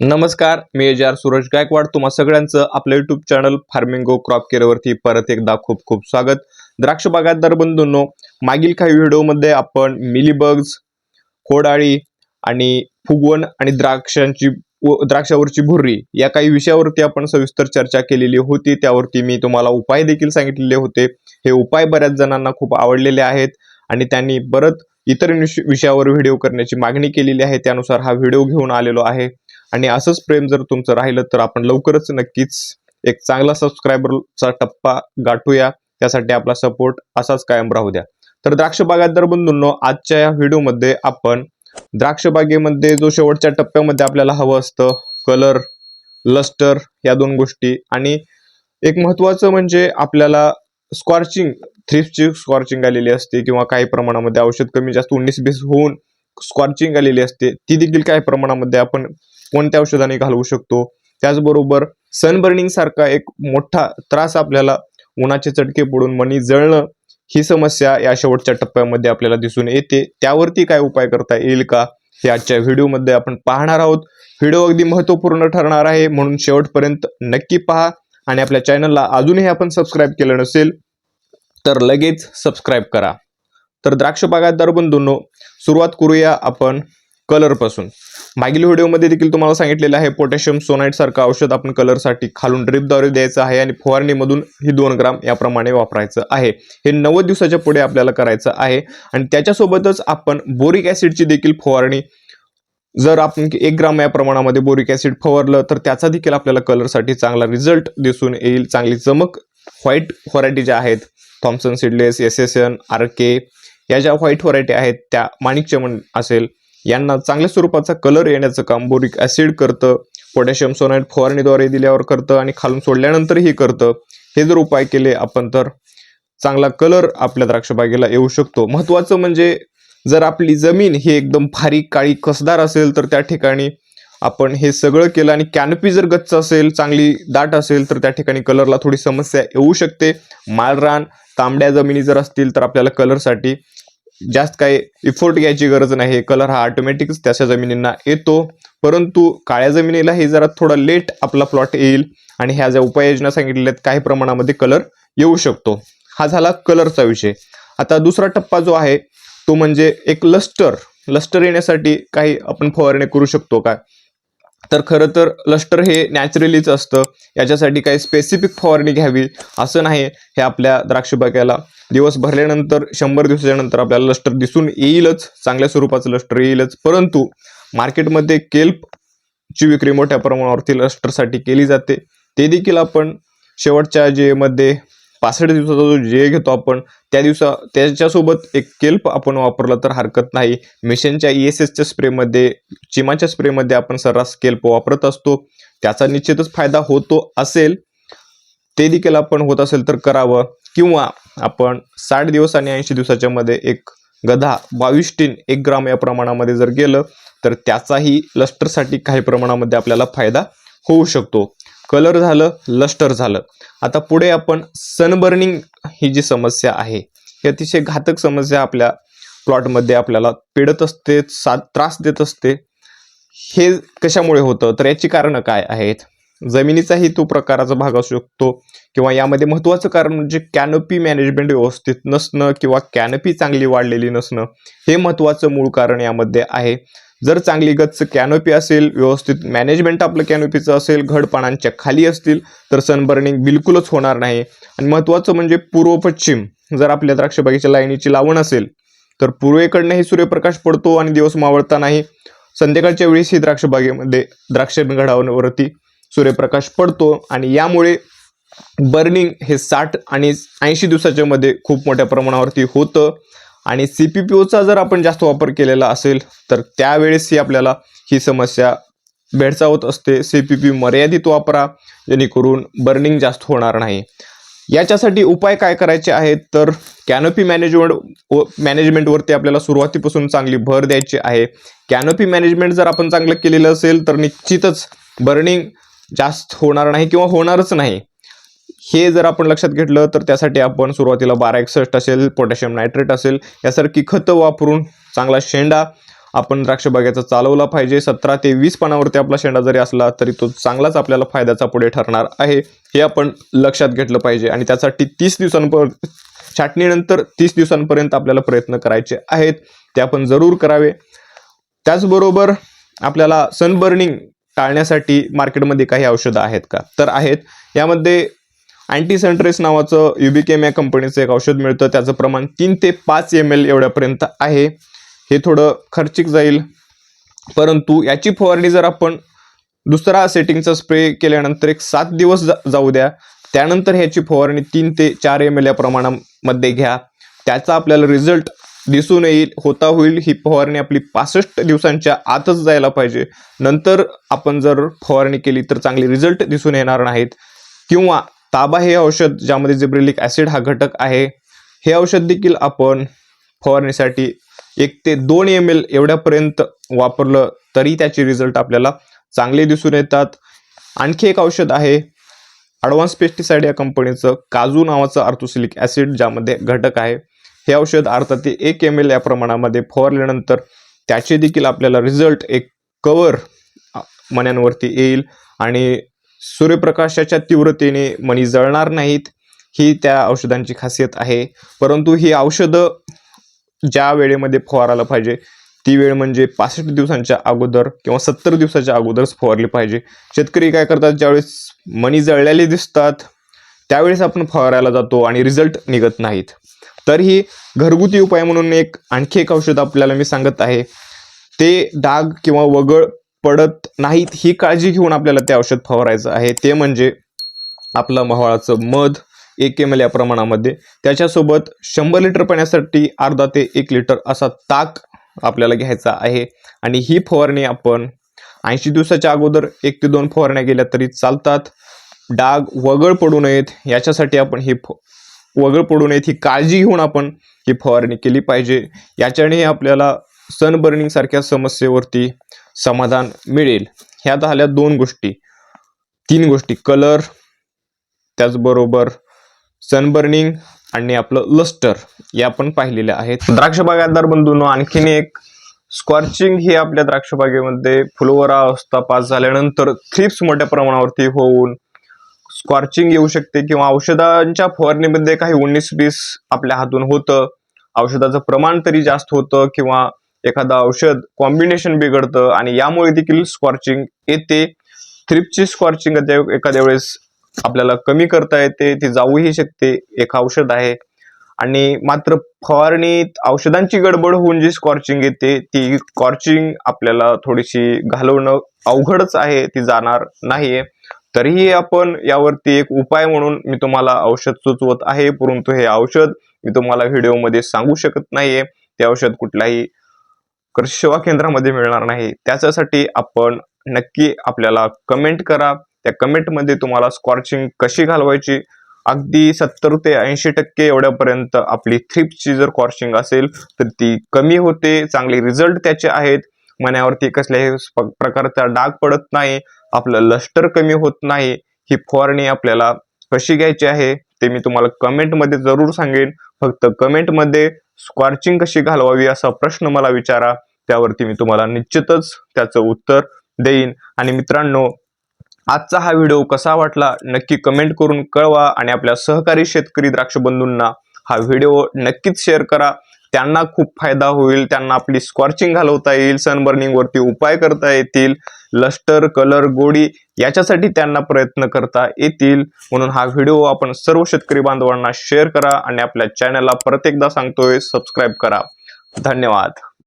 नमस्कार मी एजार सुरज गायकवाड. तुम्हा सगळ्यांचं आपलं युट्यूब चॅनल फार्मिंगो क्रॉप केअरवरती परत एकदा खूप खूप स्वागत. द्राक्ष बागात दरबंधूंनो मागील काही व्हिडिओमध्ये आपण मिलीबग्स खोडाळी आणि फुगवण आणि द्राक्षांची व- द्राक्षावरची भुर्री या काही विषयावरती आपण सविस्तर चर्चा केलेली होती. त्यावरती मी तुम्हाला उपाय देखील सांगितलेले होते. हे उपाय बऱ्याच जणांना खूप आवडलेले आहेत आणि त्यांनी परत इतर विष- विषयावर व्हिडिओ करण्याची मागणी केलेली आहे. त्यानुसार हा व्हिडिओ घेऊन आलेलो आहे. आणि असंच प्रेम जर तुमचं राहिलं तर आपण लवकरच नक्कीच एक चांगला सबस्क्रायबरचा टप्पा गाठूया. त्यासाठी आपला सपोर्ट असाच कायम राहू द्या. तर द्राक्ष बागायतदार बंधूंनो आजच्या या व्हिडिओमध्ये आपण द्राक्ष बागेमध्ये जो शेवटच्या टप्प्यामध्ये आपल्याला हवं असतं कलर लस्टर या दोन गोष्टी. आणि एक महत्वाचं म्हणजे आपल्याला स्कॉर्चिंग थ्रिप्सची स्कॉर्चिंग आलेली असते किंवा काही प्रमाणामध्ये औषध कमी जास्त उन्नीस बीस होऊन स्कॉर्चिंग आलेली असते ती देखील काही प्रमाणामध्ये आपण कोणत्या औषधाने घालवू शकतो? त्याचबरोबर सनबर्निंग सारखा एक मोठा त्रास आपल्याला उन्हाचे चटके पडून मणी जळणं ही समस्या या शेवटच्या टप्प्यामध्ये आपल्याला दिसून येते. त्यावरती काय उपाय करता येईल का? हे आजच्या व्हिडिओमध्ये आपण पाहणार आहोत. व्हिडिओ अगदी महत्त्वपूर्ण ठरणार आहे म्हणून शेवटपर्यंत नक्की पहा. आणि आपल्या चॅनलला अजूनही आपण सबस्क्राईब केलं नसेल तर लगेच सबस्क्राईब करा. तर द्राक्ष बागायतदार बंधूंनो सुरुवात करूया आपण कलरपासून मागील व्हिडिओमध्ये देखील तुम्हाला सांगितलेलं आहे पोटॅशियम सोनाईट सारखं औषध आपण कलरसाठी खालून ड्रिपद्वारे द्यायचं आहे आणि फवारणीमधून ही दोन ग्राम याप्रमाणे वापरायचं आहे. हे नव्वद दिवसाच्या पुढे आपल्याला करायचं आहे आणि त्याच्यासोबतच आपण बोरिक ॲसिडची देखील फवारणी जर आपण एक ग्राम या प्रमाणामध्ये बोरिक ॲसिड फवारलं तर त्याचा देखील आपल्याला कलरसाठी चांगला रिझल्ट दिसून येईल. चांगली चमक व्हाईट व्हरायटी ज्या आहेत Thompson seedless S S N R K या ज्या व्हाईट व्हरायटी आहेत त्या माणिकचमन असेल यांना चांगल्या स्वरूपाचा कलर येण्याचं काम बोरिक ॲसिड करतं पोटॅशियम सोनाईट फवारणीद्वारे दिल्यावर करतं आणि खालून सोडल्यानंतरही करतं हे जर उपाय केले आपण तर चांगला कलर आपल्या द्राक्षबागेला येऊ शकतो. महत्त्वाचं म्हणजे जर आपली जमीन ही एकदम भारी काळी कसदार असेल तर त्या ठिकाणी आपण हे सगळं केलं आणि कॅनपी जर गच्च असेल चांगली दाट असेल तर त्या ठिकाणी कलरला थोडी समस्या येऊ शकते. माळरान तांबड्या जमिनी जर असतील तर आपल्याला कलरसाठी जास्त काही इफोर्ट घ्यायची गरज नाही. कलर हा ऑटोमॅटिकच त्याच्या जमिनींना येतो. परंतु काळ्या जमिनीला हे जरा थोडा लेट आपला प्लॉट येईल आणि ह्या ज्या उपाययोजना सांगितलेल्या आहेत काही प्रमाणामध्ये कलर येऊ शकतो. हा झाला कलरचा विषय. आता दुसरा टप्पा जो आहे तो म्हणजे एक लस्टर लस्टर येण्यासाठी काही आपण फवारणी करू शकतो का? तर खरं तर लस्टर हे नॅचरलीच असतं. याच्यासाठी काही स्पेसिफिक फवारणी घ्यावी. असं नाही हे आपल्या द्राक्ष बागेला दिवस भरल्यानंतर शंभर दिवसाच्यानंतर आपल्याला लस्टर दिसून येईलच. चांगल्या स्वरूपाचं लष्टर येईलच. परंतु मार्केटमध्ये केल्पची विक्री मोठ्या प्रमाणावरती लस्टरसाठी केली जाते. ते देखील आपण शेवटच्या जेमध्ये पासष्ट दिवसाचा जो जे घेतो आपण त्या दिवसा त्याच्यासोबत एक केल्प आपण वापरला तर हरकत नाही. मिशनच्या ई एस एसच्या स्प्रेमध्ये चिमाच्या स्प्रेमध्ये आपण सर्रास केल्प वापरत असतो. त्याचा निश्चितच फायदा होतो असेल ते देखील आपण होत असेल तर करावं. किंवा आपण साठ दिवस आणि ऐंशी दिवसाच्या मध्ये एक गधा बावीस टीन एक ग्राम या प्रमाणामध्ये जर गेलं तर त्याचाही लस्टरसाठी काही प्रमाणामध्ये आपल्याला फायदा होऊ शकतो. कलर झालं लस्टर झालं. आता पुढे आपण सनबर्निंग ही जी समस्या आहे ही अतिशय घातक समस्या आपल्या प्लॉटमध्ये आपल्याला पेडत असते सा त्रास देत असते. हे कशामुळे होतं? तर याची कारणं काय आहेत? जमिनीचाही तो प्रकाराचा भाग असू शकतो किंवा यामध्ये महत्त्वाचं कारण म्हणजे कॅनोपी मॅनेजमेंट व्यवस्थित नसणं किंवा कॅनपी चांगली वाढलेली नसणं हे महत्त्वाचं मूळ कारण यामध्ये आहे. जर चांगली गच्च कॅनोपी असेल व्यवस्थित मॅनेजमेंट आपलं कॅनोपीचं असेल घडपानांच्या खाली असतील तर सनबर्निंग बिलकुलच होणार नाही. आणि महत्त्वाचं म्हणजे पूर्व पश्चिम. जर आपल्या द्राक्षबागेच्या लाईनीची लावण असेल तर पूर्वेकडनंही सूर्यप्रकाश पडतो आणि दिवस मावळता नाही. संध्याकाळच्या वेळेस ही द्राक्षबागेमध्ये द्राक्ष घडावरती सूर्यप्रकाश पडतो आणि यामुळे बर्निंग हे साठ आणि ऐंशी दिवसाच्या मध्ये खूप मोठ्या प्रमाणावरती होतं. आणि सी पी पी ओचा जर आपण जास्त वापर केलेला असेल तर त्यावेळेसही आपल्याला ही समस्या भेडसावत असते. सी पी पी मर्यादित वापरा जेणेकरून बर्निंग जास्त होणार नाही. याच्यासाठी उपाय काय करायचे आहेत? तर कॅनोपी मॅनेजमेंट मॅनेजमेंटवरती आपल्याला सुरुवातीपासून चांगली भर द्यायची आहे. कॅनोपी मॅनेजमेंट जर आपण चांगलं केलेलं असेल तर निश्चितच बर्निंग जास्त होणार नाही किंवा होणारच नाही. हे जर आपण लक्षात घेतलं तर त्यासाठी आपण सुरुवातीला बारा एकसष्ट असेल पोटॅशियम नायट्रेट असेल यासारखी खतं वापरून चांगला शेंडा आपण द्राक्ष बागेचा चालवला पाहिजे. सतरा ते वीस पानावरती आपला शेंडा जरी असला तरी तो चांगलाच आपल्याला फायद्याचा पुढे ठरणार आहे. हे आपण लक्षात घेतलं पाहिजे आणि त्यासाठी तीस दिवसांपर्यंत छाटणीनंतर तीस दिवसांपर्यंत आपल्याला प्रयत्न करायचे आहेत. ते आपण जरूर करावे. त्याचबरोबर आपल्याला सनबर्निंग टाळण्यासाठी मार्केटमध्ये काही औषधं आहेत का? तर आहेत. यामध्ये अँटी सनट्रेस नावाचं युबिकेम या कंपनीचं एक औषध मिळतं. त्याचं प्रमाण तीन ते पाच एम एल एवढ्यापर्यंत आहे. हे थोडं खर्चिक जाईल. परंतु याची फवारणी जर आपण दुसरा सेटिंगचा स्प्रे केल्यानंतर एक सात दिवस जा- जाऊ द्या त्यानंतर ह्याची फवारणी तीन ते चार एम एल या प्रमाणामध्ये घ्या. त्याचा आपल्याला रिझल्ट दिसून येईल होता होईल ही फवारणी आपली पासष्ट दिवसांच्या आतच जायला पाहिजे. नंतर आपण जर फवारणी केली तर चांगले रिझल्ट दिसून येणार नाहीत. किंवा ताबा हे औषध ज्यामध्ये जिब्रेलिक ॲसिड हा घटक आहे हे औषध देखील आपण फवारणीसाठी एक ते दोन एम एल एवढ्यापर्यंत वापरलं तरी त्याचे रिझल्ट आपल्याला चांगले दिसून येतात. आणखी एक औषध आहे ॲडव्हान्स पेस्टिसाइड या कंपनीचं काजू नावाचं आर्थोसिलिक ॲसिड ज्यामध्ये घटक आहे. हे औषध अर्थात ते एक एम एल या प्रमाणामध्ये फवारल्यानंतर त्याचे देखील आपल्याला रिझल्ट एक कवर मण्यांवरती येईल आणि सूर्यप्रकाशाच्या तीव्रतेने मणी जळणार नाहीत. ही त्या औषधांची खासियत आहे. परंतु ही औषधं ज्या वेळेमध्ये फवारायला पाहिजे ती वेळ म्हणजे पासष्ट दिवसांच्या अगोदर किंवा सत्तर दिवसाच्या अगोदरच फवारली पाहिजे. शेतकरी काय करतात ज्यावेळेस मणी जळलेले दिसतात त्यावेळेस आपण फवारायला जातो आणि रिझल्ट निघत नाहीत. तर ही घरगुती उपाय म्हणून एक आणखी एक औषध आपल्याला मी सांगत आहे. ते डाग किंवा वगळ पडत नाहीत ही काळजी घेऊन आपल्याला ते औषध फवारायचं आहे. ते म्हणजे आपलं मवाळाचं मध एक एम एल या प्रमाणामध्ये. त्याच्यासोबत शंभर लिटर पाण्यासाठी अर्धा ते एक लिटर असा ताक आपल्याला घ्यायचा आहे. आणि ही फवारणी आपण ऐंशी दिवसाच्या अगोदर एक ते दोन फवारण्या गेल्या तरी चालतात. डाग वगळ पडू नयेत. याच्यासाठी आपण ही फ वगळ पडू नयेत ही काळजी घेऊन आपण ही फवारणी केली पाहिजे. याच्याने आपल्याला सनबर्निंग सारख्या समस्येवरती समाधान मिळेल. ह्या झाल्या दोन गोष्टी. तीन गोष्टी. कलर त्याचबरोबर सनबर्निंग आणि आपलं लस्टर या आपण पाहिलेल्या आहेत. द्राक्ष बागायतदार बंधूंनो आणखीन एक स्कॉर्चिंग ही आपल्या द्राक्ष बागेमध्ये फुलवरा अवस्था पास झाल्यानंतर थ्रिप्स मोठ्या प्रमाणावरती होऊन स्कॉर्चिंग येऊ शकते किंवा औषधांच्या फवारणीमध्ये काही उन्नीस बीस आपल्या हातून होतं. औषधाचं प्रमाण तरी जास्त होतं किंवा एखादं औषध कॉम्बिनेशन बिघडतं आणि यामुळे देखील स्कॉर्चिंग येते. थ्रिपची स्कॉर्चिंग एखाद्या वेळेस आपल्याला कमी करता येते ती जाऊही शकते एक औषध आहे. आणि मात्र फवारणीत औषधांची गडबड होऊन जी स्कॉर्चिंग येते ती स्कॉर्चिंग आपल्याला थोडीशी घालवणं अवघडच आहे ती जाणार नाहीये. तरीही आपण यावरती एक उपाय म्हणून मी तुम्हाला औषध सुचवत आहे परंतु हे औषध मी तुम्हाला व्हिडिओमध्ये सांगू शकत नाहीये. ते औषध कुठल्याही कृषी सेवा केंद्रामध्ये मिळणार नाही. त्याच्यासाठी आपण नक्की आपल्याला कमेंट करा. त्या कमेंटमध्ये तुम्हाला स्कॉर्चिंग कशी घालवायची? अगदी सत्तर ते ऐंशी टक्के एवढ्यापर्यंत आपली थ्रिप्सची जर कॉर्चिंग असेल तर ती कमी होते चांगले रिझल्ट त्याचे आहेत. मण्यावरती कसल्याही प्रकारचा डाग पडत नाही आपलं लष्टर कमी होत नाही. ही फवारणी आपल्याला कशी घ्यायची आहे ते मी तुम्हाला कमेंटमध्ये जरूर सांगेन. फक्त कमेंटमध्ये स्कॉर्चिंग कशी घालवावी असा प्रश्न मला विचारा त्यावरती मी तुम्हाला निश्चितच त्याचं उत्तर देईन. आणि मित्रांनो आजचा हा व्हिडिओ कसा वाटला नक्की कमेंट करून कळवा आणि आपल्या सहकारी शेतकरी द्राक्ष बंधूंना हा व्हिडिओ नक्कीच शेअर करा. त्यांना खूप फायदा होईल त्यांना आपली स्कॉर्चिंग घालवता येईल सनबर्निंगवरती उपाय करता येतील लस्टर कलर गोडी याच्यासाठी त्यांना प्रयत्न करता येतील. म्हणून हा व्हिडिओ आपण सर्व शेतकरी बांधवांना शेअर करा आणि आपल्या चॅनलला परत एकदा सांगतोय सबस्क्राईब करा. धन्यवाद.